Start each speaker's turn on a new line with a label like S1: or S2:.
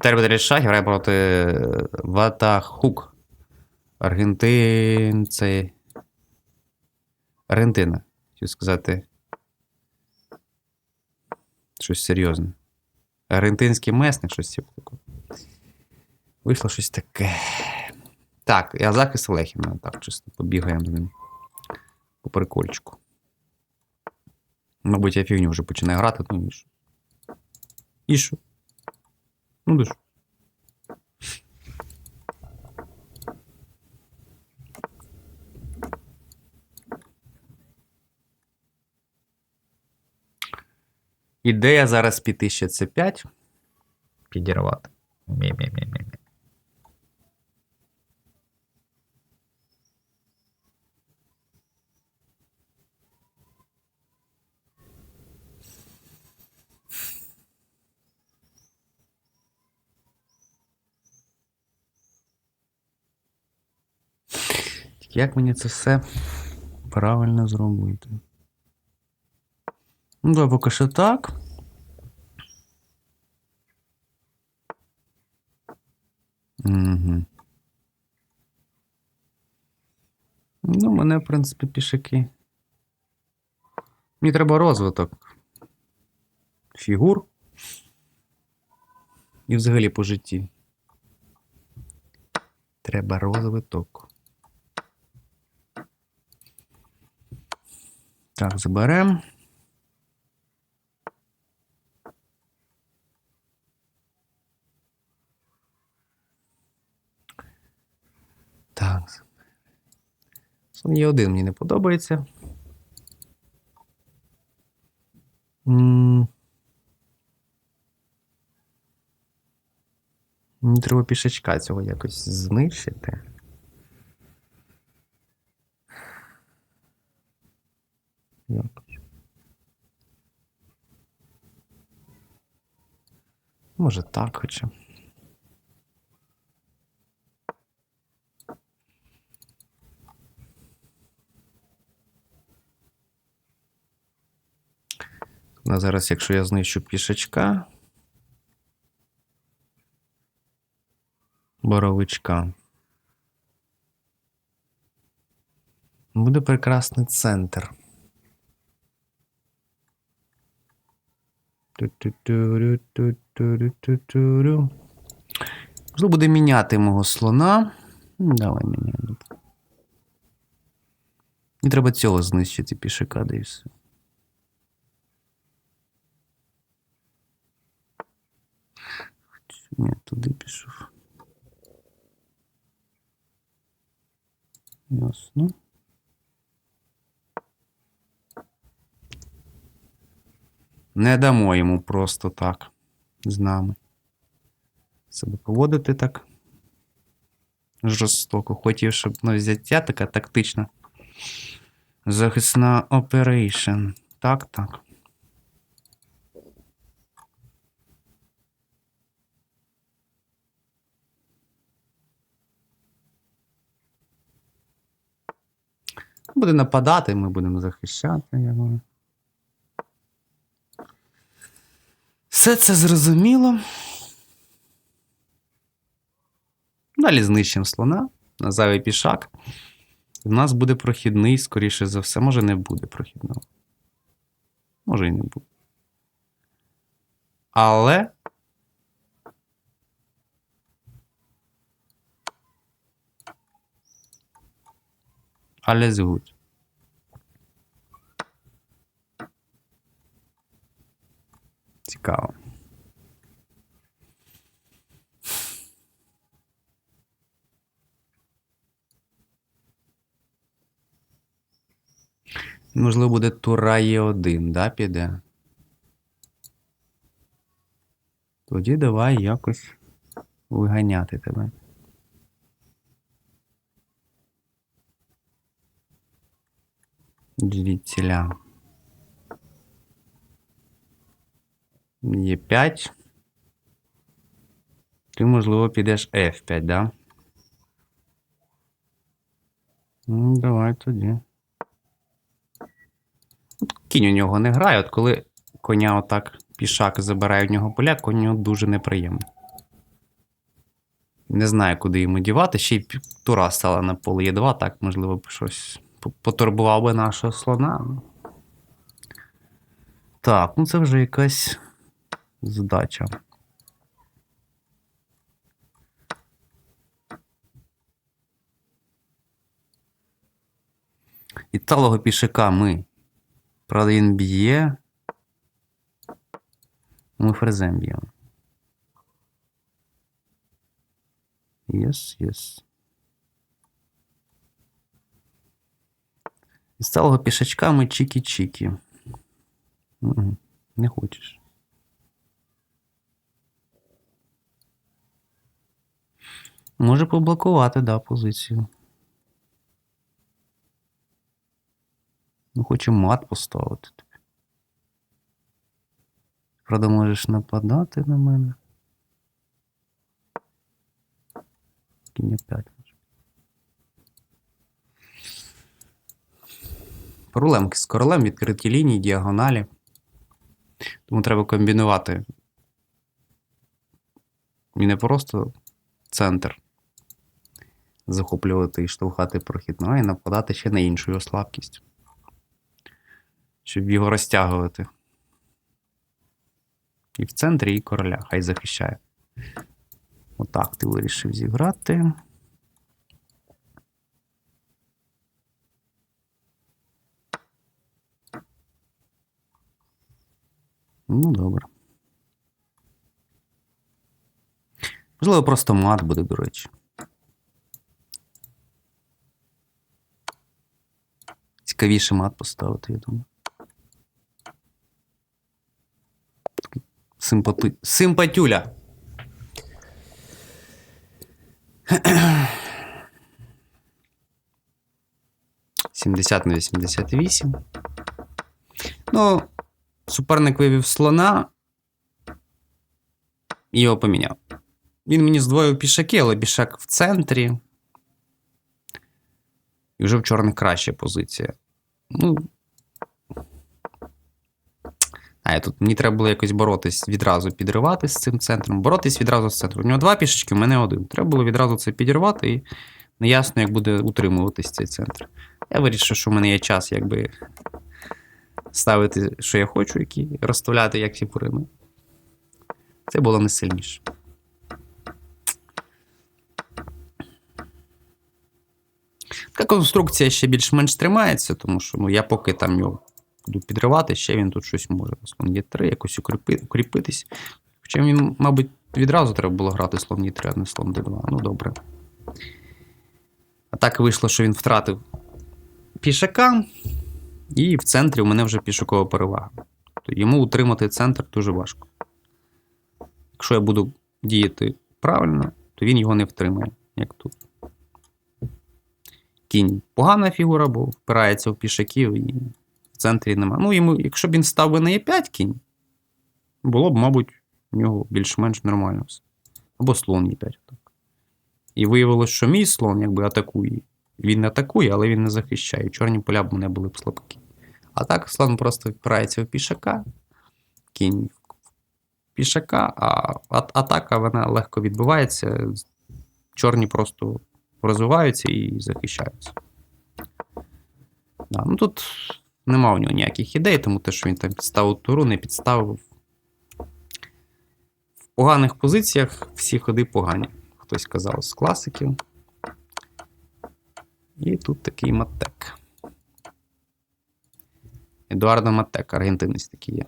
S1: Тербитель шахів грає проти Ватахук. Аргентинці. Аргентина. Хотів сказати. Щось серйозне. Аргентинський месник, щось типу такого. Вийшло щось таке. Так, я захист Лехіна. Так, чисто побігаємо з ним. По прикольчику. Мабуть, я фігню вже починаю грати, ну і що? І що? Ну, де ж? Ідея зараз піти ще це 5. Підірвати. Мі-мі-мі-мі-мі. Як мені це все правильно зробити? Ну, давай поки що так. Угу. Ну, мене, в принципі, пішаки. Мені треба розвиток фігур. І взагалі по житті. Треба розвиток. Так, заберемо. Так. Сон є один мені не подобається. Треба пішачка цього якось знищити. Якось. Може так хоча. На зараз, якщо я знищу пішачка. Боровичка. Буде прекрасний центр. Можливо, буде міняти мого слона. Давай міняємо. Мені треба цього знищити пішака, да і все. Ні, туди пішов. Ясно. Не дамо йому просто так з нами. Себе поводити так жорстоко. Хотів, щоб на взяття така тактична. Захисна оперейшн. Так, так. Буде нападати, ми будемо захищати його. Все це зрозуміло. Далі знищимо слона, на зайвий пішак. У нас буде прохідний, скоріше за все. Може, не буде прохідного. Може і не буде. Але. Але згодь. Можливо, буде тура є 1 да, піде? Тоді давай якось виганяти тебе. Звідціля. Є 5. Ти, можливо, підеш F5, да? Ну, давай тоді. Кінь у нього не грає, от коли коня отак пішак забирає в нього поля, коню дуже неприємно. Не знаю, куди йому дівати. Ще й тура стала на поле є 2 так, можливо, б щось потурбував би нашого слона. Так, ну це вже якась задача. І талого пішака ми. Правда, він б'є. Ми фрезем б'ємо. Єс, єс. І сталого пішачка ми чікі-чікі. Не хочеш. Може поблокувати, да, позицію. Ну, хоче мат поставити. тобі. Правда, можеш нападати на мене. Кінь 5 може. Проблемки з королем, відкриті лінії, діагоналі. Тому треба комбінувати. І не просто центр захоплювати і штовхати прохід, ну, а й нападати ще на іншу його слабкість. Щоб його розтягувати. І в центрі, і короля, хай захищає. Отак ти вирішив зіграти. Ну, добре. Можливо, просто мат буде, до речі. Цікавіше мат поставити, я думаю. Симпати... Симпатюля. Сімдесят на 88. Ну, суперник вивів слона і його поміняв. Він мені здвоїв пішаки, але пішак в центрі. І вже в чорних краща позиція. Ну. А, тут мені треба було якось боротись відразу підривати з цим центром. Боротись відразу з центром. У нього два пішечки, у мене один. Треба було відразу це підірвати, і неясно, як буде утримуватись цей центр. Я вирішив, що в мене є час, якби ставити, що я хочу, які розставляти як фігурини. Це було не сильніше. Така конструкція ще більш-менш тримається, тому що ну, я поки там його буду підривати, ще він тут щось може. Слон є 3 якось укріпи, укріпитись. Хоча він, мабуть, відразу треба було грати слон є 3 а не слон d2. Ну, добре. А так вийшло, що він втратив пішака, і в центрі у мене вже пішакова перевага. Тобто йому утримати центр дуже важко. Якщо я буду діяти правильно, то він його не втримає, як тут. Кінь погана фігура, бо впирається в пішаків і центрі нема. Ну, йому, якщо б він став би на Е5 кінь, було б, мабуть, у нього більш-менш нормально все. Або слон Е5. Так. І виявилось, що мій слон якби атакує. Він атакує, але він не захищає. Чорні поля б мене були б слабкі. А так слон просто впирається в пішака, кінь пішака, а- атака вона легко відбувається. Чорні просто розвиваються і захищаються. Да, ну тут нема у нього ніяких ідей, тому те, що він там підставив туру, не підставив. В поганих позиціях всі ходи погані. Хтось казав з класиків. І тут такий Матек. Едуардо Матек, аргентинець такий є.